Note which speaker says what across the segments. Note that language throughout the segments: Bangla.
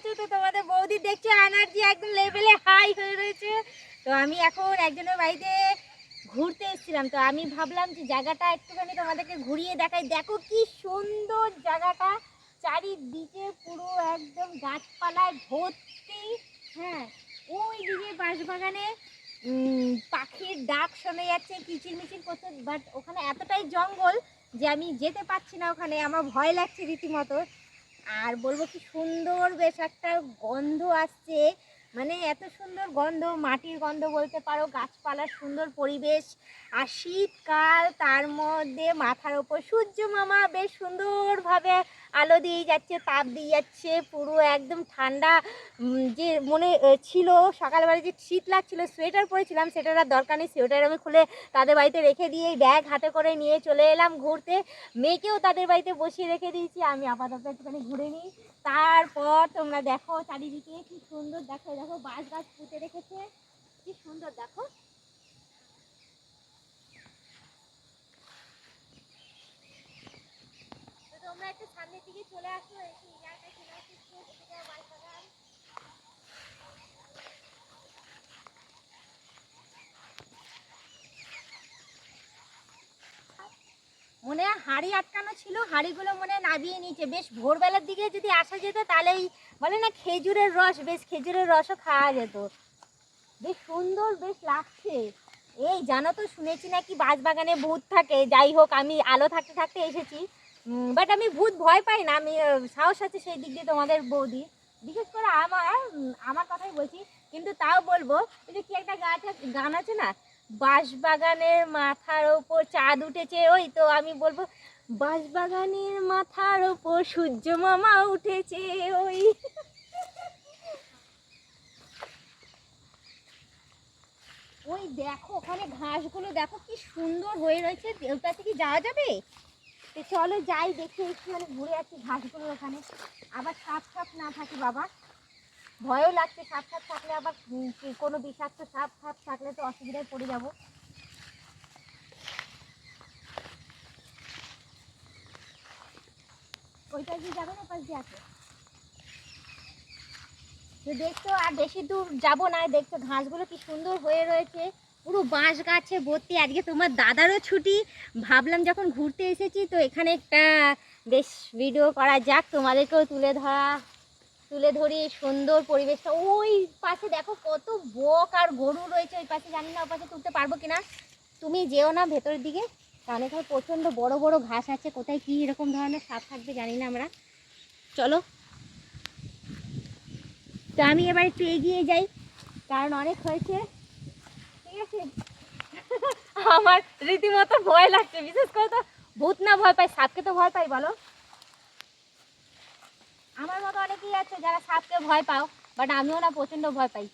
Speaker 1: আছো তো তোমাদের বৌদি দেখছ? এনার্জি একদম লেভেলে হাই হয়ে রয়েছে। তো আমি এখন একজনের বাড়িতে ঘুরতে এসেছিলাম। তো আমি ভাবলাম যে জায়গাটা একটুখানি তোমাদেরকে ঘুরিয়ে দেখাই। দেখো কি সুন্দর জায়গাটা। চারিদিকে পুরো একদম গাছপালায় ভর্তি। হ্যাঁ ওই দিকে বাঁশবাগানে পাখির ডাক শোনা যাচ্ছে কিচির মিচির করছে। বাট ওখানে এতটাই জঙ্গল যে আমি যেতে পারছি না ওখানে। আমার ভয় লাগছে রীতিমতো। আর বলব কি সুন্দর বেশ একটা গন্ধ আসছে। মানে এত সুন্দর গন্ধ, মাটির গন্ধ বলতে পারো, গাছপালার সুন্দর পরিবেশ আর শীতকাল, তার মধ্যে মাথার ওপর সূর্য মামা বেশ সুন্দরভাবে আলো দিয়ে যাচ্ছে, তাপ দিয়ে যাচ্ছে, পুরো একদম ঠান্ডা যে মনে ছিল, সকালবেলা যে শীত লাগছিল, সোয়েটার পরেছিলাম, সেটার আর দরকার নেই, সোয়েটার আমি খুলে তাদের বাড়িতে রেখে দিয়ে ব্যাগ হাতে করে নিয়ে চলে এলাম ঘুরতে। মেয়েকেও তাদের বাড়িতে বসিয়ে রেখে দিয়েছি, আমি আপাতত একটুখানি ঘুরে নিই। তারপর তোমরা দেখো চারিদিকে কি সুন্দর দেখো দেখো বাঁশ গাছ পুঁতে রেখেছে। কি সুন্দর দেখো। তোমরা একটু সামনের দিকে চলে আসো একটু এলাকায় চলে আসো একটু এদিকে বাঁশ বাগান। মনে হয় হাঁড়ি আটকানো ছিল, হাঁড়িগুলো মনে নাবিয়ে নিচে বেশ ভোরবেলার দিকে যদি আসা যেত, তাহলে বলে না খেজুরের রস, বেশ খেজুরের রসও খাওয়া যেত। বেশ সুন্দর, বেশ লাগছে। এই জানো তো, শুনেছি নাকি বাগানে ভূত থাকে। যাই হোক, আমি আলো থাকতে থাকতে এসেছি। বাট আমি ভূত ভয় পাই না, আমি সাহস আছে সেই দিক দিয়ে তোমাদের বৌদি বিশেষ করে আমার আমার কথাই বলছি, কিন্তু তাও বলব যে কি একটা গাছ গান আছে না বাঁশবাগানের মাথার ওপর চাঁদ উঠেছে, ওই তো আমি বলব বাঁশবাগানের মাথার ওপর সূর্য মামা উঠেছে, ওই। ওই দেখো, ওখানে ঘাসগুলো দেখো, কি সুন্দর হয়ে রয়েছে ওই পাশে কি যাওয়া যাবে? তো চলো যাই, দেখি একটু মানে ঘুরে আসি ঘাসগুলো ওখানে। আবার সাপ সাপ না থাকে বাবা। ভয়ও লাগছে, সাপ সাপ থাকলে আবার কোনো বিষাক্ত সাপ সাপ থাকলে তো অসুবিধায় পড়ে যাব। ওইটা দিয়ে যাবে না পাশ দিয়ে আছে তো দেখছ, আর বেশি দূর যাব না, দেখছ ঘাসগুলো কি সুন্দর হয়ে রয়েছে, পুরো বাঁশ গাছে ভর্তি। আজকে তোমার দাদারও ছুটি, ভাবলাম যখন ঘুরতে এসেছি, তো এখানে একটা বেশ ভিডিও করা যাক, তোমাদেরকেও তুলে ধরা তুলে ধরি সুন্দর পরিবেশটা। ওই পাশে দেখো কত বক আর গরু রয়েছে, ওই পাশে জানি না, ওই পাশে তুলতে পারব কিনা। তুমি যেও না ভেতরের দিকে, কারণ এখানে প্রচণ্ড বড় বড় ঘাস আছে, কোথায় কী এরকম ধরনের সাপ থাকবে জানি না আমরা। চলো। তো আমি এবার একটু এগিয়ে যাই, কারণ অনেক হয়েছে। ঠিক আছে? আমার রীতিমতো ভয় লাগছে, বিশেষ করে তো ভূত না ভয় পাই সাপকে তো ভয় পাই, বলো। আমার মতো অনেকেই আছে যারা সাপকে ভয় পাও বাট আমিও না, প্রচণ্ড ভয় পাই।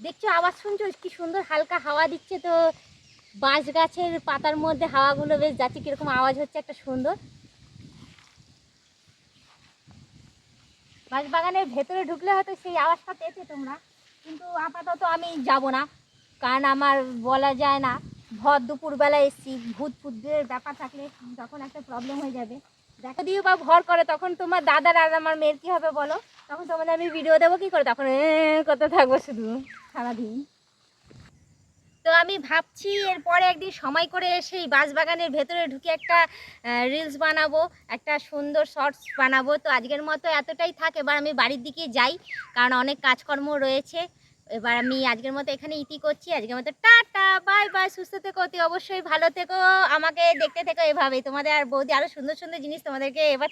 Speaker 1: দেখছ, আওয়াজ শুনছো? কি সুন্দর হালকা হাওয়া দিচ্ছে তো। বাঁশ গাছের পাতার মধ্যে হাওয়াগুলো বেশ যাচ্ছে, কীরকম আওয়াজ হচ্ছে একটা সুন্দর। বাঁশ বাগানের ভেতরে ঢুকলে হয়তো সেই আওয়াজটা পেতে তোমরা, কিন্তু আপাতত আমি যাব না, কারণ আমার বলা যায় না, ভর দুপুরবেলা এসছি ভূত ফুতদের ব্যাপার থাকলে তখন একটা প্রবলেম হয়ে যাবে। দেখা দিও বা ভর করে, তখন তোমার দাদার আর আমার মেয়ের কী হবে বলো? তখন তোমাদের আমি ভিডিও দেবো কী করে? তখন করতে থাকব শুধু সারাদিন। তো আমি ভাবছি এরপরে একদিন সময় করে সেই বাগানের ভেতরে ঢুকে একটা রিলস বানাবো, একটা সুন্দর শর্টস বানাবো। তো আজকের মতো এতটাই থাক, এবার আমি বাড়ির দিকে যাই, কারণ অনেক কাজকর্ম রয়েছে। এবার আমি আজকের মতো এখানে ইতি করছি। আজকের মতো টাটা, বাই বাই, সুস্থ থেকো, অতি অবশ্যই ভালো থেকো। আমাকে দেখতে থেকো এভাবেই। তোমাদের আর বৌদি আরও সুন্দর সুন্দর জিনিস তোমাদেরকে এবার